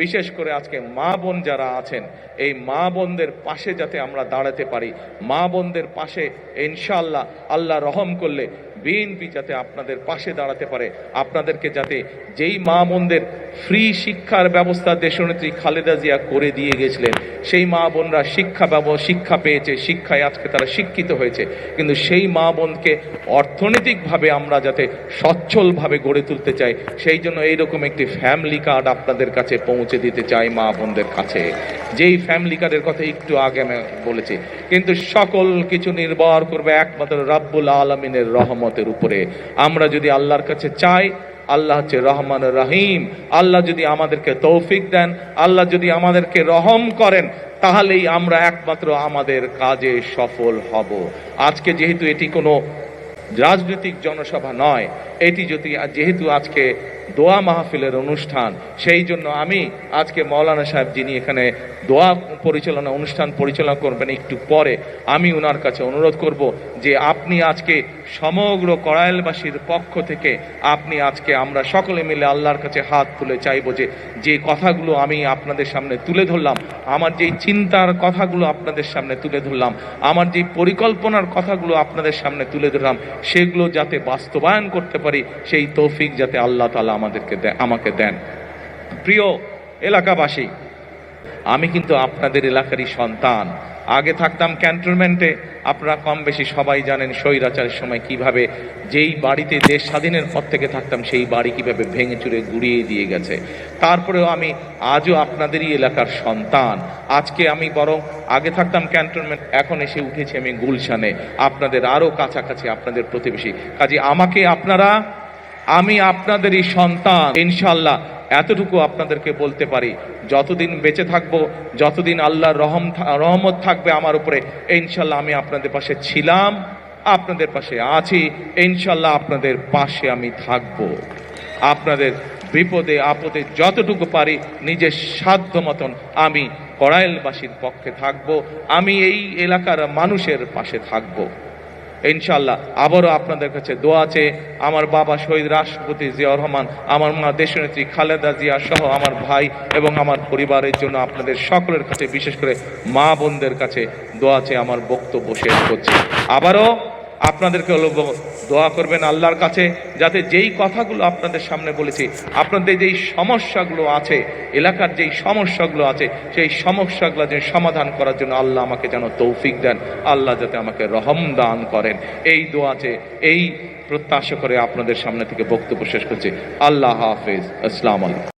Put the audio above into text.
বিশেষ করে আজকে মা বোন যারা আছেন, এই মা বোনদের পাশে যাতে আমরা দাঁড়াতে পারি, মা বোনদের পাশে ইনশাল্লাহ আল্লাহ রহম করলে বিএনপি যাতে আপনাদের পাশে দাঁড়াতে পারে। আপনাদেরকে যাতে যেই মা বোনদের ফ্রি শিক্ষার ব্যবস্থা দেশনেত্রী খালেদা জিয়া করে দিয়ে গেছিলেন সেই মা বোনরা শিক্ষা ব্যব শিক্ষা পেয়েছে, শিক্ষায় আজকে তারা শিক্ষিত হয়েছে। কিন্তু সেই মা বোনকে অর্থনৈতিকভাবে আমরা যাতে সচ্ছলভাবে গড়ে তুলতে চাই, সেই জন্য এইরকম একটি ফ্যামিলি কার্ড আপনাদের কাছে পৌঁছে দিতে চাই মা বোনদের কাছে। যেই ফ্যামিলি কার্ডের কথা একটু আগে আমি বলেছি, কিন্তু সকল কিছু নির্ভর করবে একমাত্র রাব্বুল আলমিনের রহমতের উপরে। আমরা যদি আল্লাহর কাছে চাই আল্লাহ হচ্ছে রহমান রহিম। আল্লাহ যদি আমাদেরকে তৌফিক দেন, আল্লাহ যদি আমাদেরকে রহম করেন, তাহলেই আমরা একমাত্র আমাদের কাজে সফল হব। আজকে যেহেতু এটি কোনো রাজনৈতিক জনসভা নয় এটি যদি যেহেতু আজকে দোয়া মাহফিলের অনুষ্ঠান, সেই জন্য আমি আজকে মৌলানা সাহেব যিনি এখানে দোয়া পরিচালনা, অনুষ্ঠান পরিচালনা করবেন একটু পরে, আমি ওনার কাছে অনুরোধ করব যে আপনি আজকে সমগ্র কড়াইলবাসীর পক্ষ থেকে আপনি আজকে আমরা সকলে মিলে আল্লাহর কাছে হাত তুলে চাইব যে যে কথাগুলো আমি আপনাদের সামনে তুলে ধরলাম, আমার যেই চিন্তার কথাগুলো আপনাদের সামনে তুলে ধরলাম, আমার যেই পরিকল্পনার কথাগুলো আপনাদের সামনে তুলে ধরলাম, সেগুলো যাতে বাস্তবায়ন করতে পারি। সেই তৌফিক যাতে আল্লাহ তালা আমাদেরকে আমাকে দেন। প্রিয় এলাকাবাসী, আমি কিন্তু আপনাদের এলাকারই সন্তান। আগে থাকতাম ক্যান্টনমেন্টে। আপনারা কম বেশি সবাই জানেন স্বৈরাচারের সময় কীভাবে যেই বাড়িতে দেশ স্বাধীনের পর থেকে থাকতাম, সেই বাড়ি কীভাবে ভেঙে চুরে গুড়িয়ে দিয়ে গেছে। তারপরেও আমি আজও আপনাদেরই এলাকার সন্তান। আজকে আমি বরং আগে থাকতাম ক্যান্টনমেন্ট, এখন এসে উঠেছি আমি গুলশানে। আপনাদের আরও কাছাকাছি আপনাদের প্রতিবেশী। কাজে আমাকে আপনারা, আমি আপনাদেরই সন্তান, ইনশাল্লাহ। এতটুকু আপনাদেরকে বলতে পারি, যতদিন বেঁচে থাকব, যতদিন আল্লাহর রহম রহমত থাকবে আমার উপরে, ইনশাল্লাহ আমি আপনাদের পাশে ছিলাম, আপনাদের পাশে আছি, ইনশাল্লাহ আপনাদের পাশে আমি থাকব। আপনাদের বিপদে, আপদে যতটুকু পারি, নিজের সাধ্য মতন আমি কড়াইলবাসীর পক্ষে থাকব, আমি এই এলাকার মানুষের পাশে থাকব। ইনশাল্লাহ আবারও আপনাদের কাছে দোয়া আছে। আমার বাবা শহীদ রাষ্ট্রপতি জিয়া রহমান, আমার মা দেশনেত্রী খালেদা জিয়া সহ আমার ভাই এবং আমার পরিবারের জন্য আপনাদের সকলের কাছে, বিশেষ করে মা বোনদের কাছে দোয়া আছে আমার বক্তব্য শেষ করছে। আবারও আপনাদেরকে দোয়া করবেন আল্লাহর কাছে, যাতে যেই কথাগুলো আপনাদের সামনে বলেছি, আপনাদের যেই সমস্যাগুলো আছে, এলাকার যেই সমস্যাগুলো আছে, সেই সমস্যাগুলো যে সমাধান করার জন্য আল্লাহ আমাকে যেন তৌফিক দেন, আল্লাহ যাতে আমাকে রহম দান করেন। এই দোয়াতে এই প্রত্যাশা করে আপনাদের সামনে থেকে বক্তব্য শেষ করছি। আল্লাহ হাফেজ। আসসালাম আলাইকুম।